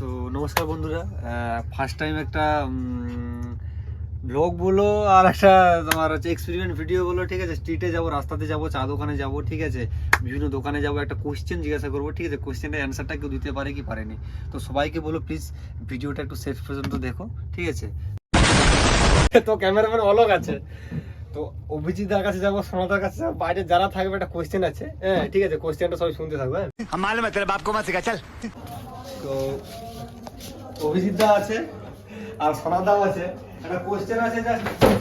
তো নমস্কার বন্ধুরা ফার্স্ট টাইম একটা ব্লগ বলো আর একটা তোমার হচ্ছে এক্সপেরিমেন্ট ভিডিও বলো, ঠিক আছে? স্ট্রিটে যাব, রাস্তাতে যাব, চা দোকানে যাব, ঠিক আছে? বিভিন্ন দোকানে যাব, একটা কোশ্চেন জিজ্ঞাসা করব, ঠিক আছে? কোশ্চেনের অ্যান্সারটা কেউ দিতে পারে কি পারেনি? তো সবাইকে বলো প্লিজ ভিডিওটা একটু শেষ পর্যন্ত দেখো, ঠিক আছে? তো ক্যামেরাম্যান অলক আছে। তো অভিজিৎদার কাছে যাব, সোনাদার কাছে যাব, বাইরে যারা থাকবে একটা কোশ্চেন আছে হ্যাঁ ঠিক আছে? কোয়েশ্চেনটা সবাই শুনতে থাকবে হ্যাঁ? তেরা বাপ কো শিখা, চল। তো অভিজিৎ দা আছে আর সোনাদাও আছে। একটা কোশ্চেন আছে যা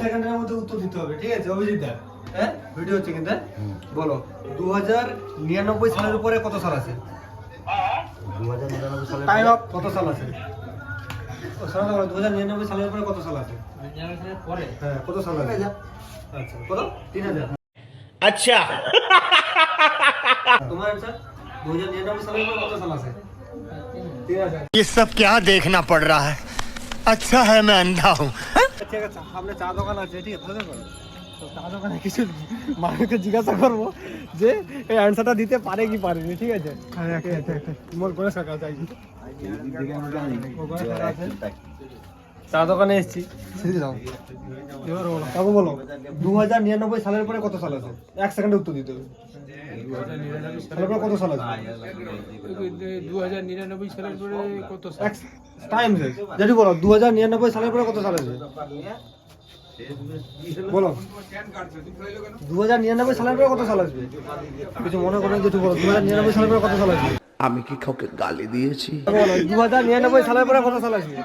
সেকেন্ডের মধ্যে উত্তর দিতে হবে ঠিক আছে? অভিজিৎ দা হ্যাঁ? ভিডিও হচ্ছে কিন্তু হ্যাঁ? বলো দু হাজার নিরানব্বই সালের উপরে কত সাল আছে? দু হাজার কত সাল আছে? সোনাদা নিরানব্বই সালের উপরে কত সাল আছে? পরে হ্যাঁ কত সাল আছে? আচ্ছা কত তিন হাজার। আচ্ছা। তোমার আনসার দু হাজার নিরানব্বই সালের উপরে কত সাল আছে? ये सब क्या देखना पड़ रहा है अच्छा है मैं अंधा हूँ ঠিক আছে সামনে চা দোকান আছে ঠিক আছে বুঝতে পারো? তো চা দোকানে কিছু মানুষকে জিজ্ঞাসা করবো যে এই অ্যান্সারটা দিতে পারে কি পারেনি ঠিক আছে মোর করে সকাল চাই চা দোকানে এসেছি সেদিকে যাও এবার বলো কাকু বলো দু হাজার নিরানব্বই সালের পরে কত সাল আছে এক সেকেন্ডে উত্তর দিতে হবে সালের কত সাল আছে? দু হাজার নিরানব্বই সালের পরে কত সাল? এক টাইম যেটি বলো দু হাজার নিরানব্বই সালের পরে কত সাল আছে? বলো। দু হাজার নিরানব্বই সালের পরে কত সাল আসবে? কিছু মনে করেন যেটু বলো দু হাজার নিরানব্বই সালের পরে কত সাল আসবে? আমি কি কাউকে গালি দিয়েছি? বলো দু হাজার নিরানব্বই সালের পরে কত সাল আসবে?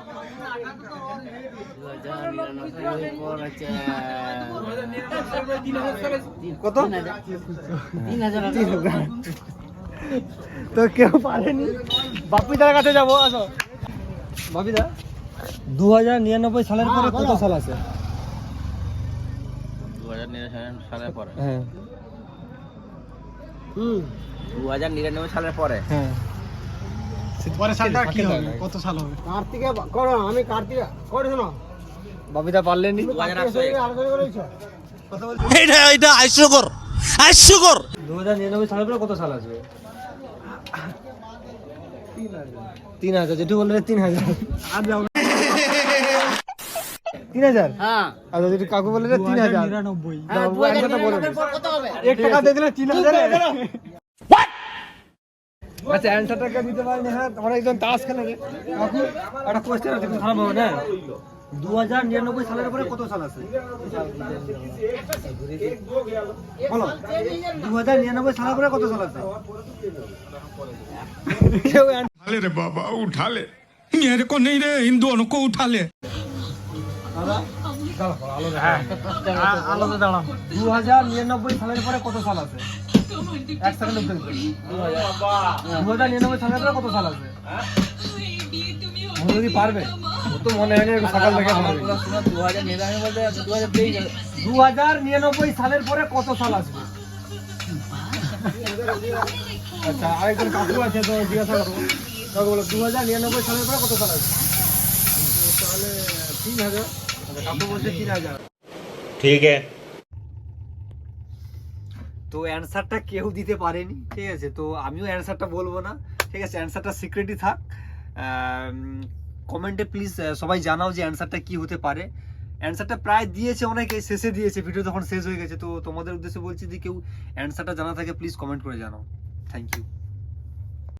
কত? তো কেউ পারেনি? বাপিদার কাছে যাব আসো। বাপিদা দু হাজার নিরানব্বই সালের পরে কত সাল আছে? দু হাজার নিরানব্বই সালের পরে। হ্যাঁ। হুম। দু হাজার নিরানব্বই সালের পরে। হ্যাঁ। পরে সালটা কি হবে? কত সাল হবে? কার্তিকে করো আমি কার্তিকে করে শোনো। বাবিদা পারলেনি এটা এটা হাস্যকর হাস্যকর দু হাজার নিরানব্বই সালের পরে কত সাল আসবে? তিন হাজার। যেটু বললে তিন হাজার। আর যাও তিন হাজার? হ্যাঁ। আচ্ছা যেটু কাকু বললে যে তিন হাজার। বলো না। এক টাকা দিয়ে দিলে তিন হাজার। আচ্ছা অ্যান্সারটা দিতে পারেনি হ্যাঁ একজন তাস খেলে কাকু একটা কোয়েশ্চেন আছে খারাপ হবে না দু হাজার নিরানব্বই সালের পরে কত সাল আছে? বলো। দু হাজার নিরানব্বই সালের পরে কত সাল আছে? উঠালে রে বাবা উঠালে। মেরে কো নেই রে হিন্দু অনুকো উঠালে। দু হাজার নিরানব্বই সালের পরে কত সাল আছে? দু হাজার নিরানব্বই সালের পরে কত সাল আছে? যদি পারবে। তো নিরানব্বই সালের পরে কত সাল আসবে? আচ্ছা আরেকজন কাকু আছে তো জিজ্ঞাসা করব কাকু বলো দু হাজার নিরানব্বই সালের পরে কত সাল আসবে? তাহলে তিন হাজার কাকু বলছে তিন হাজার ঠিক আছে। তো অ্যান্সারটা কেউ দিতে পারেনি ঠিক আছে? তো আমিও অ্যান্সারটা বলব না। ঠিক আছে অ্যান্সারটা সিক্রেটই থাক। কমেন্টে প্লিজ সবাই জানাও যে অ্যান্সারটা কি হতে পারে। অ্যান্সারটা প্রায় দিয়েছে অনেকে শেষে দিয়েছে ভিডিও তখন শেষ হয়ে গেছে। তো তোমাদের উদ্দেশ্যে বলছি যে কেউ অ্যান্সারটা জানা থাকে প্লিজ কমেন্ট করে জানাও। Thank you